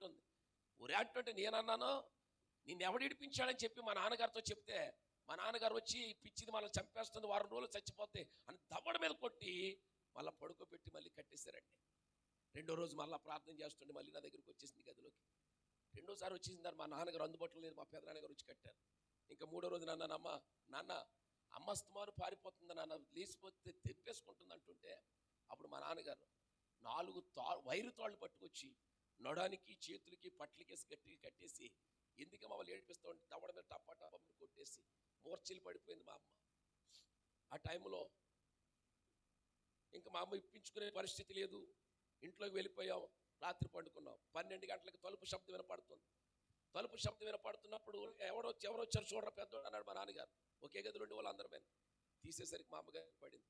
అంటుంది. ఒరే అంటే నేనన్నాను నిన్ను ఎవడు ఇడిపించాడని చెప్పి మా నాన్నగారితో చెప్తే మా నాన్నగారు వచ్చి పిచ్చిది మనల్ని చంపేస్తుంది వారం రోజులు చచ్చిపోతే అని దవ్వడ మీద కొట్టి మళ్ళీ పడుకోబెట్టి మళ్ళీ కట్టేశారండి. రెండో రోజు మళ్ళీ ప్రార్థన చేస్తుంటే మళ్ళీ నా దగ్గరికి వచ్చేసింది గదిలోకి. రెండోసారి వచ్చేసింది మా నాన్నగారు అందుబాటులో లేదు మా పెదనాన్నగారు వచ్చి కట్టారు. ఇంకా మూడో రోజు నాన్న అమ్మ నాన్న అమ్మ స్తమారు పారిపోతుంది నాన్న లేచిపోతే తెప్పేసుకుంటుంది అంటుంటే అప్పుడు మా నాన్నగారు నాలుగు తా వైరు తాళ్ళు పట్టుకొచ్చి నడానికి చేతులకి పట్లకేసి గట్టి కట్టేసి ఎందుకు మమ్మల్ని ఏడిపిస్తూ ఉంటే తవ్వడం మీద టప్ప టప్పని కొట్టేసి మూర్చిల్లి పడిపోయింది మా అమ్మ. ఆ టైంలో ఇంకా మా అమ్మ ఇప్పించుకునే పరిస్థితి లేదు. ఇంట్లోకి వెళ్ళిపోయాం రాత్రి పండుకున్నాం. పన్నెండు గంటలకు తలుపు శబ్దం వినపడుతుంది. తలుపు శబ్దం వినపడుతున్నప్పుడు ఎవరో ఎవరో వచ్చారు చూడరా పెద్దోడు అన్నాడు మా నాన్నగారు. ఒకే గదిలో ఉండి వాళ్ళందరూ తీసేసరికి మా అమ్మగారు పడింది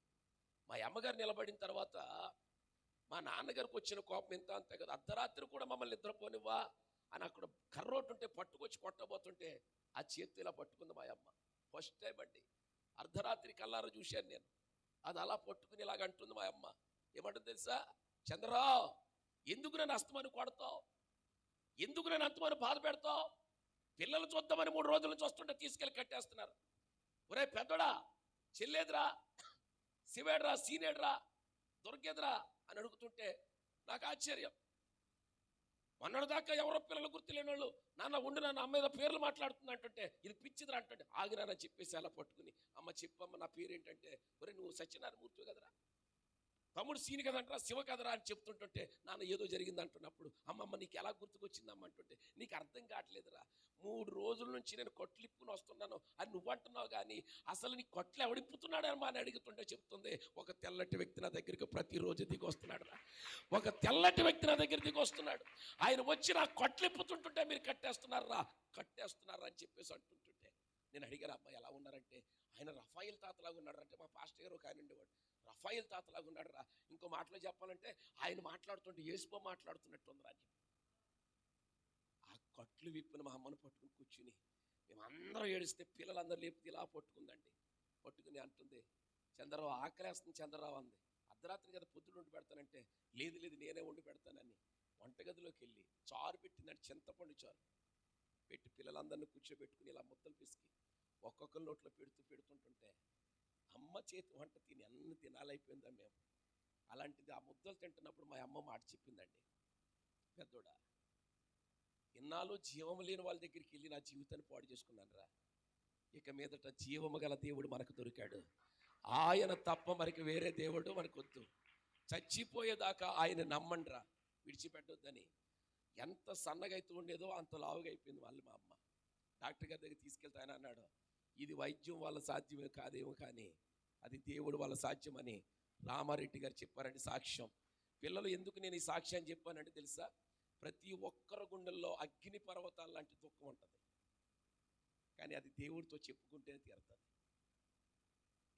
మా అమ్మగారు నిలబడిన తర్వాత మా నాన్నగారికి వచ్చిన కోపం ఎంత అంతే కదా. అర్ధరాత్రి కూడా మమ్మల్ని నిద్రపోనివ్వా అని అక్కడ కర్రోటు ఉంటే పట్టుకొచ్చి కొట్టబోతుంటే ఆ చేతి ఇలా పట్టుకుంది మా అమ్మ. ఫస్ట్ టైం అండి. అర్ధరాత్రి కల్లారా చూశాను నేను. అది అలా పట్టుకుని ఇలాగ అంటుంది మా అమ్మ. ఏమంటుంది తెలుసా? చంద్రరావు ఎందుకు నన్ను అస్తమాను కొడతావు? ఎందుకు నన్ను అంతమని బాధ పెడతావు? పిల్లలు చూద్దామని మూడు రోజులు చూస్తుంటే తీసుకెళ్ళి కట్టేస్తున్నారు. ఒరే పెద్దోడా చెల్లేదురా శివేడ్రా సీనేడ్రా దొరికేదిరా అని అడుగుతుంటే నాకు ఆశ్చర్యం. మొన్నటి దాకా ఎవరో పిల్లలు గుర్తులేని వాళ్ళు నాన్న ఉండి నాన్న అమ్మ ఏదో పేర్లు మాట్లాడుతుంది అంటుంటే ఇది పిచ్చిదిరా అంటుంటే ఆగినానని చెప్పేసి అలా పట్టుకుని అమ్మ చెప్పమ్మ నా పేరు ఏంటంటే ఒరే నువ్వు సత్యనారాయణ మూర్తి కదరా? తమ్ముడు సీని కదంటరా శివ కదరా అని చెప్తుంటుంటే నాన్న ఏదో జరిగింది అంటున్నప్పుడు అమ్మమ్మ నీకు ఎలా గుర్తుకొచ్చిందమ్మ? అంటుంటే నీకు అర్థం కావట్లేదురా. మూడు రోజుల నుంచి నేను కొట్లిప్పుకుని వస్తున్నాను. అని నువ్వు అంటున్నావు కానీ అసలు నీ కొట్లు ఎవడిప్పుతున్నాడమ్మా? అని అడుగుతుంటే చెప్తుంది ఒక తెల్లటి వ్యక్తి నా దగ్గరికి ప్రతిరోజు దిగి వస్తున్నాడు రా ఒక తెల్లటి వ్యక్తి నా దగ్గర దిగి వస్తున్నాడు ఆయన వచ్చి నా కొట్లిప్పుతుంటుంటే మీరు కట్టేస్తున్నారు? రా అని చెప్పేసి అంటుంటుంటే నేను అడిగాను అబ్బాయి ఎలా ఉన్నారంటే ఆయన రఫాయిల్ తాతలాగా ఉన్నాడు అంటే మా పాస్టర్ గారు ఒక ఆయన ఉండేవాడు. రఫాయిల్ తాతలాగా ఉన్నాడు రా. ఇంకో మాటలో చెప్పాలంటే ఆయన మాట్లాడుతుంటే ఏసుకో మాట్లాడుతున్నట్టు ఉందిరా అని ఆ కట్లు విప్పిన మా అమ్మను పట్టుకుని కూర్చుని మేమందరం ఏడిస్తే పిల్లలందరూ లేపితే ఇలా పట్టుకుందండి. పట్టుకుని అంటుంది చంద్రరావు ఆకలేస్తుంది చంద్రరావు అంది. అర్ధరాత్రి కదా పొద్దున వండి పెడతానంటే లేదు లేదు నేనే వండి పెడతానని. వంటగదిలోకి వెళ్ళి చారు పెట్టిందంటే చింతపండు చారు. పెట్టి పిల్లలందరినీ కూర్చోబెట్టుకుని ఇలా ముద్దలు పిసికి ఒక్కొక్కరి నోట్లో పెడుతూ పెడుతుంటుంటే అమ్మ చేతి వంట తిని అన్ని తినాలైపోయిందా మేము. అలాంటిది ఆ ముద్దలు తింటున్నప్పుడు మా అమ్మ మాట చెప్పిందండి. పెద్దోడా ఇన్నాళ్ళు జీవము లేని వాళ్ళ దగ్గరికి వెళ్ళి నా జీవితాన్ని పాడు చేసుకున్నాను రా. ఇక మీదట జీవము గల దేవుడు మనకు దొరికాడు. ఆయన తప్ప మనకి వేరే దేవుడు మనకొద్దు. చచ్చిపోయేదాకా ఆయన నమ్మండ్రా విడిచిపెట్టొద్దని. ఎంత సన్నగైతే ఉండేదో అంత లావుగా అయిపోయింది వాళ్ళు మా అమ్మ. డాక్టర్ గారి దగ్గర తీసుకెళ్తే ఆయన అన్నాడు. ఇది వైద్యం వల్ల సాధ్యమే కాదేమో కానీ అది దేవుడు వల్ల సాధ్యమని రామారెడ్డి గారు చెప్పారండి సాక్ష్యం. పిల్లలు ఎందుకు నేను ఈ సాక్ష్యం చెప్పానంటే తెలుసా? ప్రతి ఒక్కరి గుండెల్లో అగ్ని పర్వతాలు లాంటి దుఃఖం ఉంటుంది. కానీ అది దేవుడితో చెప్పుకుంటేనే తీరుతుంది.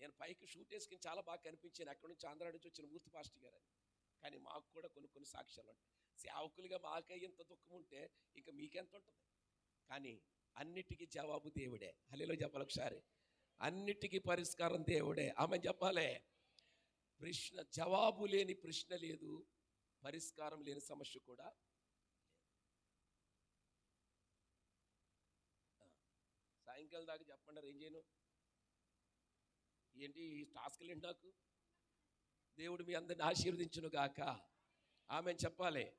నేను పైకి షూట్ వేసుకుని చాలా బాగా కనిపించాను. అక్కడి నుంచి ఆంధ్ర నుంచి వచ్చిన మూర్తి పాస్టర్ గారు అని కానీ మాకు కూడా కొన్ని కొన్ని సాక్ష్యాలు ఉంటాయి. సేవకులుగా మాకే ఇంత దుఃఖం ఉంటే ఇంకా మీకెంత ఉంటుంది? కానీ అన్నిటికీ జవాబు దేవుడే. హలీలో చెప్పాలి ఒకసారి. అన్నిటికీ పరిష్కారం దేవుడే. ఆమె చెప్పాలే. ప్రశ్న జవాబు లేని ప్రశ్న లేదు. పరిష్కారం లేని సమస్య కూడా సాయంకాలం దాకా చెప్పండి ఏం చేయను? ఏంటి ఈ టాస్క్లు ఏంటి నాకు? దేవుడు మీ అందరిని ఆశీర్వదించును గాక. ఆమె చెప్పాలి.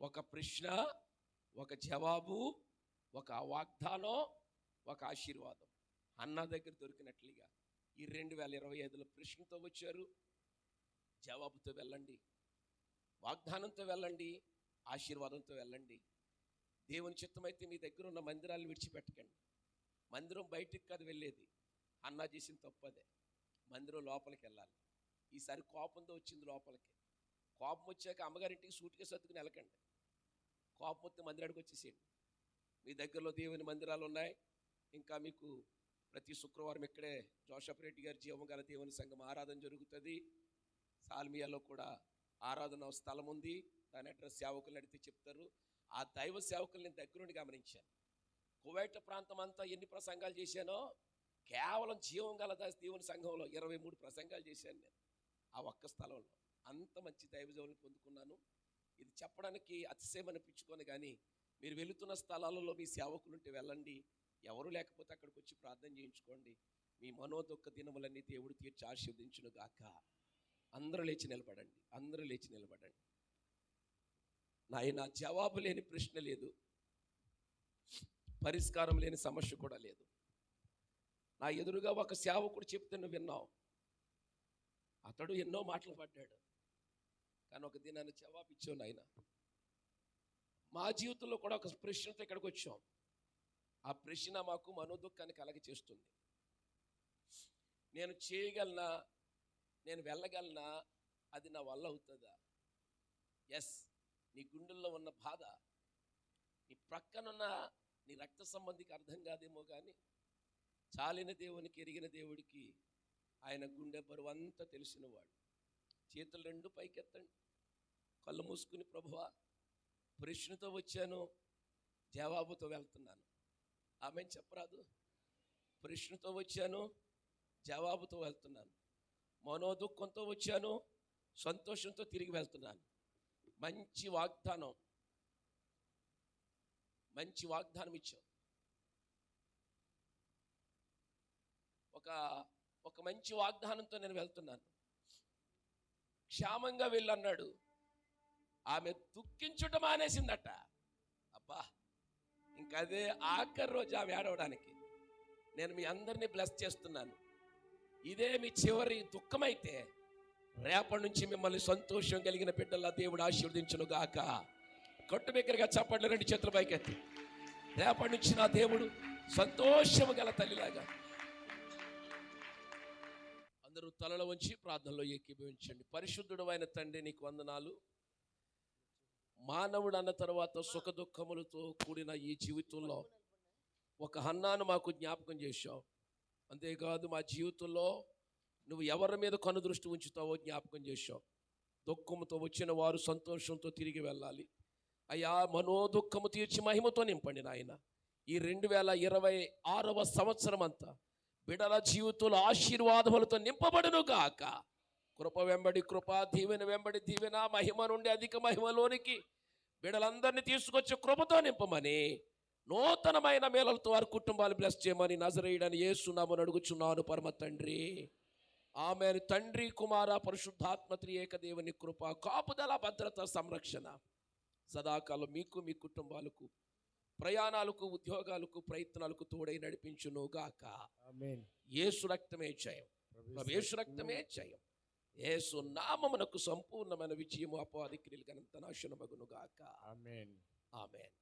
ఒక ప్రశ్న ఒక జవాబు ఒక వాగ్దానం ఒక ఆశీర్వాదం. అన్న దగ్గర దొరికినట్లుగా ఈ రెండు వేల ఇరవై ఐదులో ప్రశ్నతో వచ్చారు. జవాబుతో వెళ్ళండి. వాగ్దానంతో వెళ్ళండి. ఆశీర్వాదంతో వెళ్ళండి. దేవుని చిత్తమైతే మీ దగ్గర ఉన్న మందిరాలను విడిచిపెట్టకండి. మందిరం బయటికి కాదు వెళ్ళేది. అన్న చేసిన తప్పదే. మందిరం లోపలికి వెళ్ళాలి. ఈసారి కోపంతో వచ్చింది లోపలికి. కోపం వచ్చాక అమ్మగారింటికి సూటిగా సర్దుకుని వెళ్ళకండి. కోపం వస్తే మందిరాడికి వచ్చేసేయండి. మీ దగ్గరలో దేవుని మందిరాలు ఉన్నాయి. ఇంకా మీకు ప్రతి శుక్రవారం ఇక్కడే జోషప్ రెడ్డి గారి జీవం గల దేవుని సంఘం ఆరాధన జరుగుతుంది. సాల్మియాలో కూడా ఆరాధన స్థలం ఉంది. దాని అడ్రస్ సేవకులు అడిగితే చెప్తారు. ఆ దైవ సేవకులు నేను దగ్గరుండి గమనించాను. కువైట్ ప్రాంతం అంతా ఎన్ని ప్రసంగాలు చేశానో కేవలం జీవం గల దేవుని సంఘంలో ఇరవై మూడు ప్రసంగాలు చేశాను నేను ఆ ఒక్క స్థలంలో. అంత మంచి దైవజవులను పొందుకున్నాను. ఇది చెప్పడానికి అతిశయం అనిపించుకొని కానీ మీరు వెళుతున్న స్థలాలలో మీ సేవకులుంటే వెళ్ళండి. ఎవరు లేకపోతే అక్కడికి వచ్చి ప్రార్థన చేయించుకోండి. మీ మనోదుఃఖ దినములన్నీ దేవుడు తీర్చి ఆశీర్వదించును గాక. అందరూ లేచి నిలబడండి. అందరూ లేచి నిలబడండి. నాయన జవాబు లేని ప్రశ్న లేదు. పరిష్కారం లేని సమస్య కూడా లేదు. నా ఎదురుగా ఒక సేవకుడు చెప్తే నువ్వు విన్నావు అతడు ఎన్నో మాటలు పడ్డాడు. కానీ ఒక దినాన్ని జవాబు ఇచ్చావు నాయన. మా జీవితంలో కూడా ఒక ప్రశ్నతో ఇక్కడికి వచ్చాం. ఆ ప్రశ్న మాకు మనోదుఖాన్ని కలగ చేస్తుంది నేను చేయగలనా? నేను వెళ్ళగలనా? అది నా వల్ల అవుతుందా? ఎస్ నీ గుండెల్లో ఉన్న బాధ నీ ప్రక్కనున్న నీ రక్త సంబంధికి అర్థం కాదేమో కానీ చాలిన దేవునికి ఎరిగిన దేవుడికి ఆయన గుండె బరువు అంతా తెలిసినవాడు. చేతులు రెండు పైకెత్తండి. కళ్ళు మూసుకుని ప్రభువా ప్రశ్నతో వచ్చాను జవాబుతో వెళ్తున్నాను. ఆమె చెప్పరాదు. ప్రశ్నతో వచ్చాను జవాబుతో వెళ్తున్నాను. మనోదుఖంతో వచ్చాను సంతోషంతో తిరిగి వెళ్తున్నాను. మంచి వాగ్దానం మంచి వాగ్దానం ఇచ్చావు. ఒక ఒక మంచి వాగ్దానంతో నేను వెళ్తున్నాను. క్షేమంగా వెళ్ళన్నాడు ఆమె దుఃఖించుట మానేసిందట. అబ్బా ఇంకదే అదే ఆఖరి రోజు ఆమె ఏడవడానికి. నేను మీ అందరినీ బ్లెస్ చేస్తున్నాను. ఇదే మీ చివరి దుఃఖమైతే రేపటి నుంచి మిమ్మల్ని సంతోషం కలిగిన బిడ్డల్లా దేవుడు ఆశీర్వదించును గాక కొట్టు బిగ్గరగా చప్పట్లు రెండు చేతుల పైకెత్తి. రేపటి నుంచి నా దేవుడు సంతోషము గల తల్లిలాగా. అందరూ తలలో ఉంచి ప్రార్థనలో ఏకీభవించండి. పరిశుద్ధుడు అయిన తండ్రి నీకు వందనాలు. మానవుడు అన్న తర్వాత సుఖ దుఃఖములతో కూడిన ఈ జీవితంలో ఒక హన్నాను మాకు జ్ఞాపకం చేశావు. అంతేకాదు మా జీవితంలో నువ్వు ఎవరి మీద కనుదృష్టి ఉంచుతావో జ్ఞాపకం చేశావు. దుఃఖంతో వచ్చిన వారు సంతోషంతో తిరిగి వెళ్ళాలి. అయ్యా మనోదుఖము తీర్చి మహిమతో నింపండి నాయన. ఈ రెండు వేల ఇరవై ఆరవ సంవత్సరం అంతా బిడల జీవితంలో ఆశీర్వాదములతో నింపబడును గాక. కృప వెంబడి కృప దీవెన వెంబడి దీవెన మహిమ నుండి అధిక మహిమలోనికి బిడలందరినీ తీసుకొచ్చి కృపతో నింపమని నూతనమైన మేళలతో వారి కుటుంబాలు బ్లెస్ చేయమని నజరేయుడని ఏసునామని అడుగుచున్నాను పరమ తండ్రి. ఆమె తండ్రి కుమార పరిశుద్ధాత్మ త్రియేక దేవుని కృప కాపుదల భద్రత సంరక్షణ సదాకాలం మీకు మీ కుటుంబాలకు ప్రయాణాలకు ఉద్యోగాలకు ప్రయత్నాలకు తోడై నడిపించును గాక ఆమేన్. యేసు రక్తమే జయం. యేసు రక్తమే జయం. యేసు నామమునకు సంపూర్ణమైన విజయము అపవాది క్రియలు గనంత నాశనమగును గాక ఆమేన్. ఆమెన్.